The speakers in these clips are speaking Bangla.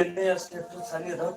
Tenía cierto salido,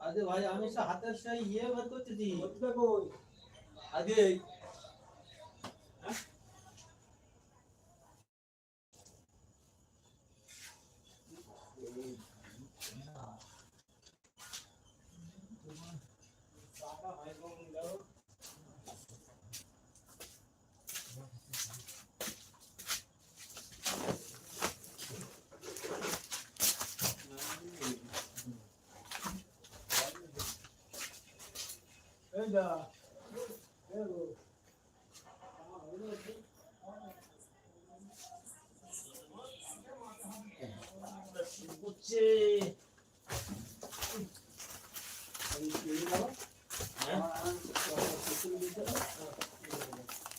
আরে ভাই আমি হাতের সেই ইয়ে বের করতেছি। আগে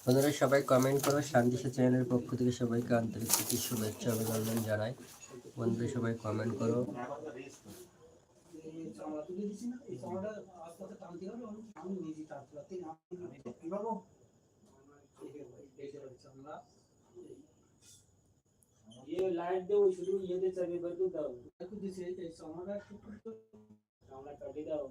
বন্ধুরা, সবাই কমেন্ট করো। শান্তিশা চ্যানেলের পক্ষ থেকে সবাইকে আন্তরিক শুভেচ্ছা, অভিনন্দন জানাই। বন্ধুরা, সবাই কমেন্ট করো। ये लाइट दे वो शुरू ये दे चाबी बर दो दाओ আমরা কাটি দাও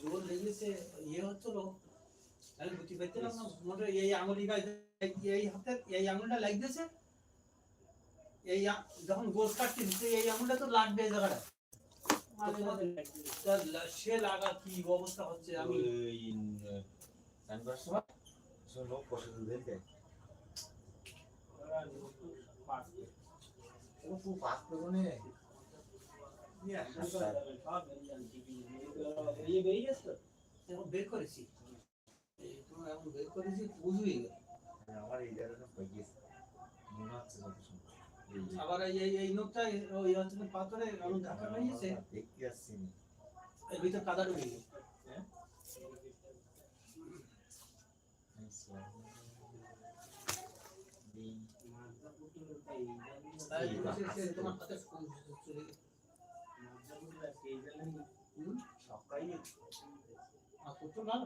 জোর লেগেছে ইয়ে হচ্ছিল আমি বুঝতে পারছিলাম না মনে এই আঙুলি এই হাতের এই আঙুলটা লাগতেছে এই যখন গোল কাটতে দিচ্ছে এই আঙুলটা তো লাগবে এই জায়গাটা সে লাগা কি অবস্থা হচ্ছে? আমি বের করেছি। এখন বের করেছি বুঝবি আমার এই জায়গাটা হয়ে মনে হচ্ছে কত সুন্দর আবার এই এই- নোকটা ওই হচ্ছে পাথরে আলু ঢাকা হয়ে দেখতে আসছি এর ভিতর কাদা ঢুকে গেছে। সে তোমার হাতে চলে সকালে আর পুত্র ভালো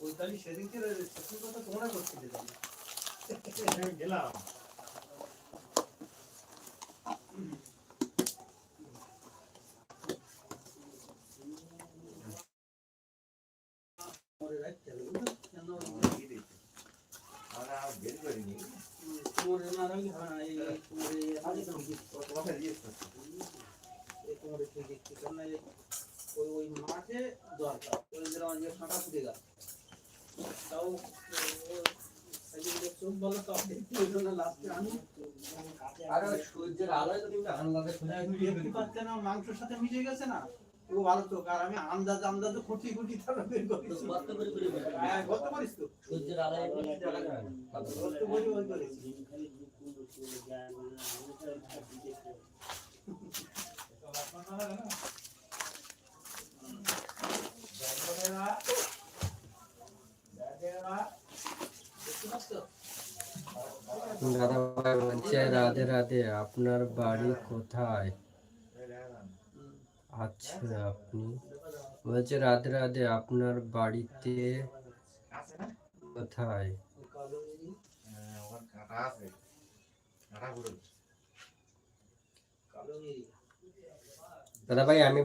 ওই তাহলে সেফটি কথা তোমরা করছিলে তাহলে গেলাম ওই মাঠে দরকার। ওই যে আমার যে ফুটে গেল তাও মাংসের সাথে মিশে গেছে না? ও ভালো তো আর আমি আন্দাজ আন্দাজ খুঁটি খুঁটি তারা বের করি গত হ্যাঁ, করিস তো। সূর্যের আলো গত করি ওই করেছি Thank you. দাদাভাই বলছে, রাধে রাধে, আপনার বাড়ি কোথায়? আচ্ছা আপনি? বলছে, রাধে রাধে, আপনার বাড়িতে কোথায়? দাদাভাই, আমি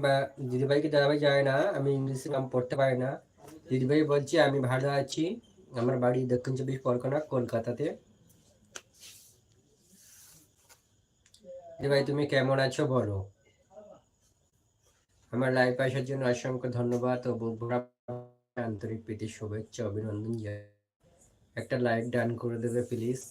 দিদিভাইকে দাদাভাই যায় না, আমি ইংলিশে নাম পড়তে পারি না। দিদি ভাই বলছি, আমি ভালো আছি। আমার বাড়ি দক্ষিণ চব্বিশ পরগনা, কলকাতাতে। দিদি ভাই তুমি কেমন আছো বলো? আমার লাইফ আসার জন্য অসংখ্য ধন্যবাদ ও বন্ধুরা আন্তরিক প্রীতি, শুভেচ্ছা, অভিনন্দন। একটা লাইক ডান করে দেবে প্লিজ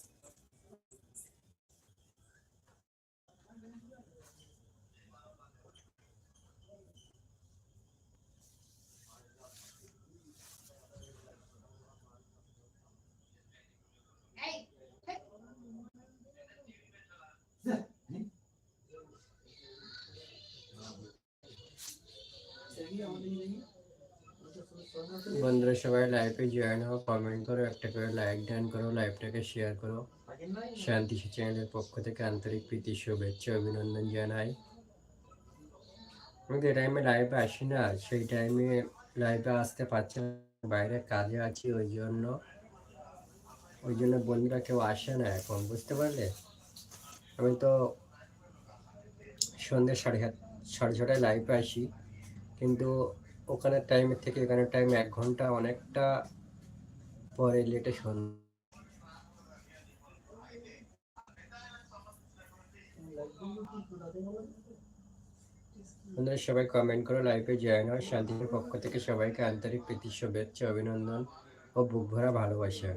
বন্ধুরা সবাই লাইভে জয়েন হও কমেন্ট করো, একটা করে লাইক ডান করো লাইভটাকে শেয়ার করো। শান্তি চ্যানেলের পক্ষ থেকে আন্তরিক প্রীতি, শুভেচ্ছা, অভিনন্দন জানাই। আমি যে টাইমে লাইভে আসি না, সেই টাইমে লাইভে আসতে পারছি না, বাইরে কাজে আছি, ওই জন্য ওই জন্য বন্ধুরা কেউ আসে না এখন, বুঝতে পারলে? আমি তো সন্ধ্যে সাড়ে সাত, সাড়ে ছটায় লাইভে আসি, কিন্তু ওখানে টাইমের থেকে এখানে টাইম এক ঘণ্টা অনেকটা পরে লেটে শোন সবাই কমেন্ট করো লাইভে জয়েন হয় শান্তির পক্ষ থেকে সবাইকে আন্তরিক প্রীতি, শুভেচ্ছা, অভিনন্দন ও বুক ভরা ভালোবাসা।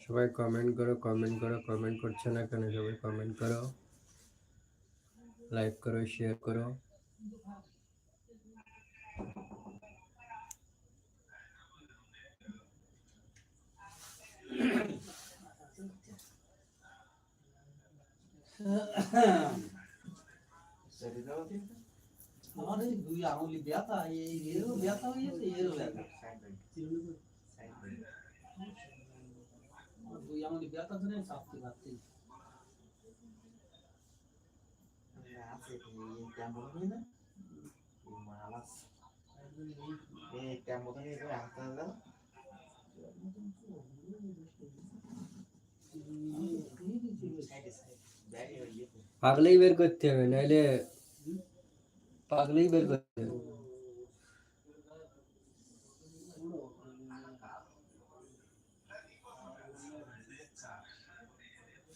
সবাই কমেন্ট করো কমেন্ট করো কমেন্ট করছে না কেন সবাই কমেন্ট করো লাইক করো শেয়ার করো আমার এই দুই আঙুলি ব্যথা, এই এরও ব্যথা হয়ে গেছে, এরও ব্যথা। দুই আঙুলি ব্যথা ধরে চাপতে পারছি আছে কেমন হয় না। মালাস এই কেমন হয় হাতে দাও সাইডে সাইড পাগলেই বের করতে হবে নাহলে পাগলেই বের করতে হবে।